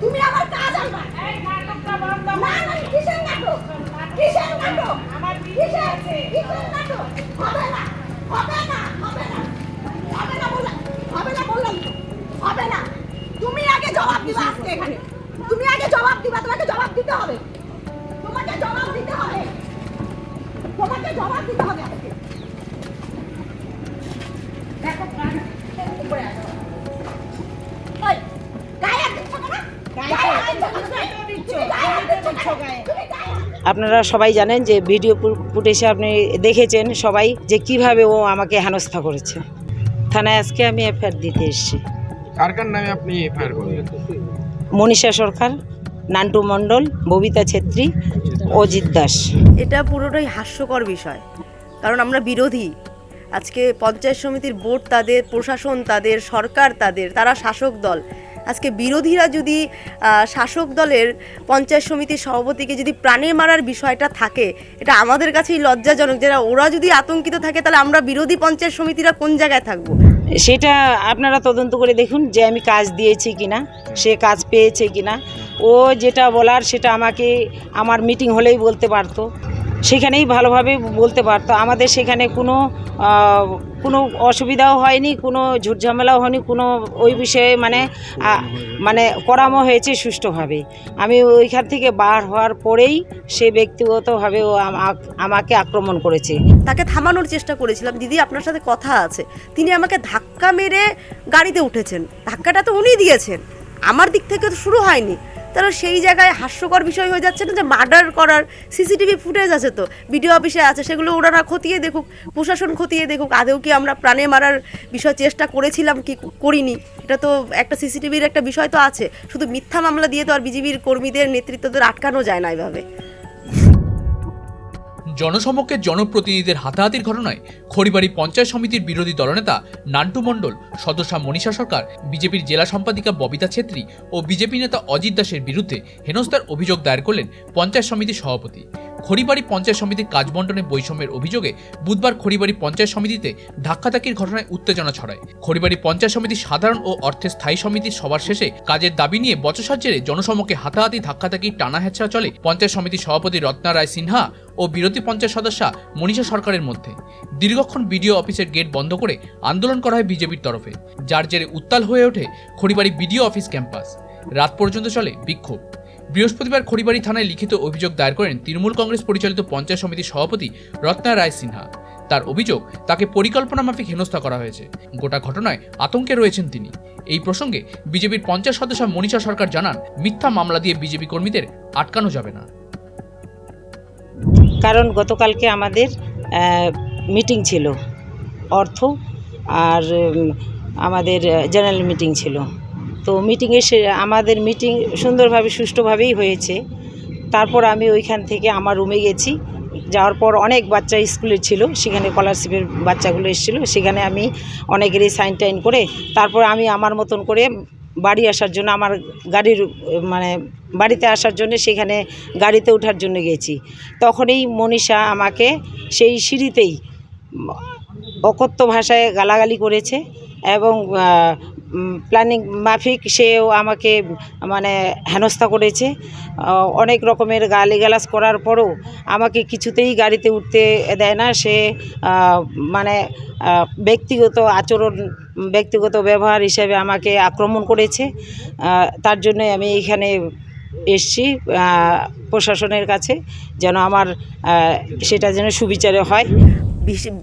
তুমি আমার কাজ আনবা না না কিসের নাটক কিসের নাটক কিসের নাটক হবে না। হবে না। জবাব দিতে হবে আজকে দেখো উপরে আসো ওই গায়ে দিচ্ছ আপনারা সবাই জানেন যে ভিডিও ফুটেজে আপনি দেখেছেন সবাই যে কীভাবে ও আমাকে হেনস্থা করেছে। থানায় আজকে আমি এফআইআর দিতে এসেছি। কার কার নামে আপনি এফআইআর করবেন মনীষা সরকার নান্টু মণ্ডল ববিতা ছেত্রী অজিত দাস। এটা পুরোটাই হাস্যকর বিষয়। কারণ আমরা বিরোধী। আজকে পঞ্চায়েত সমিতির বোর্ড তাদের, প্রশাসন তাদের, সরকার তাদের, তারা শাসক দল। আজকে বিরোধীরা যদি শাসক দলের পঞ্চায়েত সমিতির সভাপতিকে যদি প্রাণে মারার বিষয়টা থাকে, এটা আমাদের কাছেই লজ্জাজনক। যারা ওরা যদি আতঙ্কিত থাকে, তাহলে আমরা বিরোধী পঞ্চায়েত সমিতিরা কোন জায়গায় থাকব? সেটা আপনারা তদন্ত করে দেখুন যে আমি কাজ দিয়েছি কিনা, সে কাজ পেয়েছে কিনা। ও যেটা বলার সেটা আমাকে, আমার মিটিং হলেই বলতে পারতো। সেখানেই ভালোভাবে বলতে পারতো। আমাদের সেখানে কোনো কোনো অসুবিধাও হয়নি, কোনো ঝুটঝামেলাও হয়নি, কোনো ওই বিষয়ে মানে মানে করামো হয়েছে সুষ্ঠুভাবে। আমি ওইখান থেকে বার হওয়ার পরেই সে ব্যক্তিগতভাবে ও আমাকে আক্রমণ করেছে। তাকে থামানোর চেষ্টা করেছিলাম। দিদি, আপনার সাথে কথা আছে। তিনি আমাকে ধাক্কা মেরে গাড়িতে উঠেছেন। ধাক্কাটা তো উনি দিয়েছেন। আমার দিক থেকে তো শুরু হয়নি। তাহলে সেই জায়গায় হাস্যকর বিষয় হয়ে যাচ্ছে না যে মার্ডার করার সিসিটিভি ফুটেজ আছে তো? ভিডিও অফিসে আছে, সেগুলো ওনারা খতিয়ে দেখুক, প্রশাসন খতিয়ে দেখুক। আদেও কি আমরা প্রাণে মারার বিষয় চেষ্টা করেছিলাম কি করিনি? এটা তো একটা সিসিটিভির একটা বিষয় তো আছে। শুধু মিথ্যা মামলা দিয়ে তো আর বিজিবির কর্মীদের নেতৃত্বদের আটকানো যায় না এভাবে। জনসমক্ষে জনপ্রতিনিধিদের হাতাহাতির ঘটনায় খড়িবাড়ি পঞ্চায়েত সমিতির বিরোধী দলনেতা নান্টু মণ্ডল, সদস্যা মনীষা সরকার, বিজেপির জেলা সম্পাদিকা ববিতা ছেত্রী ও বিজেপি নেতা অজিত দাসের বিরুদ্ধে হেনস্থার অভিযোগ দায়ের করলেন পঞ্চায়েত সমিতির সভাপতি। খড়িবাড়ি পঞ্চায়েত সমিতির কাজ বন্টনে বৈষম্যের অভিযোগে বুধবার খড়িবাড়ি পঞ্চায়েত সমিতিতে ধাক্কাধাক্কির ঘটনায় উত্তেজনা ছড়ায়। খড়িবাড়ি পঞ্চায়েত সমিতির সাধারণ ও অর্থের স্থায়ী সমিতির সবার শেষে কাজের দাবি নিয়ে বচসার জেরে জনসমক্ষে হাতাহাতি ধাক্কাধাক্কি টানা হেঁচড়া চলে পঞ্চায়েত সমিতির সভাপতি রত্না রায় সিনহা ও বিরোধী পঞ্চায়েত সদস্যা মনীষা সরকারের মধ্যে। দীর্ঘক্ষণ বিডিও অফিসের গেট বন্ধ করে আন্দোলন করা হয় বিজেপির তরফে, যার জেরে উত্তাল হয়ে ওঠে খড়িবাড়ি বিডিও অফিস ক্যাম্পাস। রাত পর্যন্ত চলে বিক্ষোভ। বৃহস্পতিবার খড়িবাড়ি থানায় লিখিত অভিযোগ দায়ের করেন তৃণমূল কংগ্রেস পরিচালিত পঞ্চায়েত সমিতির সভাপতি রত্না রায় সিনহা। তার অভিযোগ, তাকে পরিকল্পনা মাফিক হেনস্থা করা হয়েছে। গোটা ঘটনায় আতঙ্কে রয়েছেন তিনি। এই প্রসঙ্গে বিজেপির পঞ্চায়েত সদস্য মনীষা সরকার জানান, মিথ্যা মামলা দিয়ে বিজেপি কর্মীদের আটকানো যাবে না। কারণ গতকালকে আমাদের মিটিং ছিল, অর্থ আর আমাদের জেনারেল মিটিং ছিল। তো মিটিংয়ে সে, আমাদের মিটিং সুন্দরভাবে, সুষ্ঠুভাবেই হয়েছে। তারপর আমি ওইখান থেকে আমার রুমে গেছি। যাওয়ার পর অনেক বাচ্চা স্কুলে ছিল, সেখানে স্কলারশিপের বাচ্চাগুলো এসেছিল। সেখানে আমি অনেকেরই সাইন টাইন করে, তারপর আমি আমার মতন করে বাড়ি আসার জন্য, আমার গাড়ির মানে বাড়িতে আসার জন্য সেখানে গাড়িতে ওঠার জন্য গেছি। তখনই মনীষা আমাকে সেই সিঁড়িতেই অকথ্য ভাষায় গালাগালি করেছে এবং প্ল্যানিং মাফিক সেও আমাকে মানে হেনস্থা করেছে। অনেক রকমের গালিগালাজ করার পরও আমাকে কিছুতেই গাড়িতে উঠতে দেয় না। সে মানে ব্যক্তিগত আচরণ, ব্যক্তিগত ব্যবহার হিসেবে আমাকে আক্রমণ করেছে। তার জন্য আমি এখানে এসছি প্রশাসনের কাছে যেন আমার সেটা যেন সুবিচারে হয়।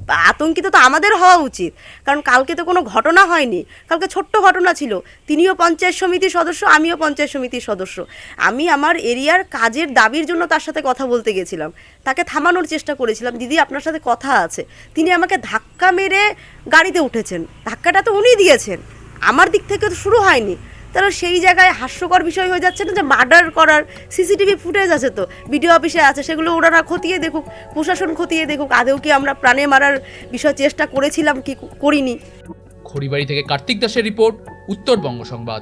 আতঙ্কিত তো আমাদের হওয়া উচিত। কারণ কালকে তো কোনো ঘটনা হয়নি। কালকে ছোট্ট ঘটনা ছিল। তিনিও পঞ্চায়েত সমিতির সদস্য, আমিও পঞ্চায়েত সমিতির সদস্য। আমি আমার এরিয়ার কাজের দাবির জন্য তার সাথে কথা বলতে গেছিলাম। তাকে থামানোর চেষ্টা করেছিলাম। দিদি, আপনার সাথে কথা আছে। তিনি আমাকে ধাক্কা মেরে গাড়িতে উঠেছেন। ধাক্কাটা তো উনি দিয়েছেন। আমার দিক থেকে তো শুরু হয়নি। তাহলে সেই জায়গায় হাস্যকর বিষয় হয়ে যাচ্ছে না যে মার্ডার করার সিসিটিভি ফুটেজ আছে তো? ভিডিও অফিসে আছে, সেগুলো ওনারা খতিয়ে দেখুক, প্রশাসন খতিয়ে দেখুক আদেও কি আমরা প্রাণে মারার বিষয় চেষ্টা করেছিলাম কি করিনি? খড়িবাড়ি থেকে কার্তিক দাসের রিপোর্ট, উত্তরবঙ্গ সংবাদ।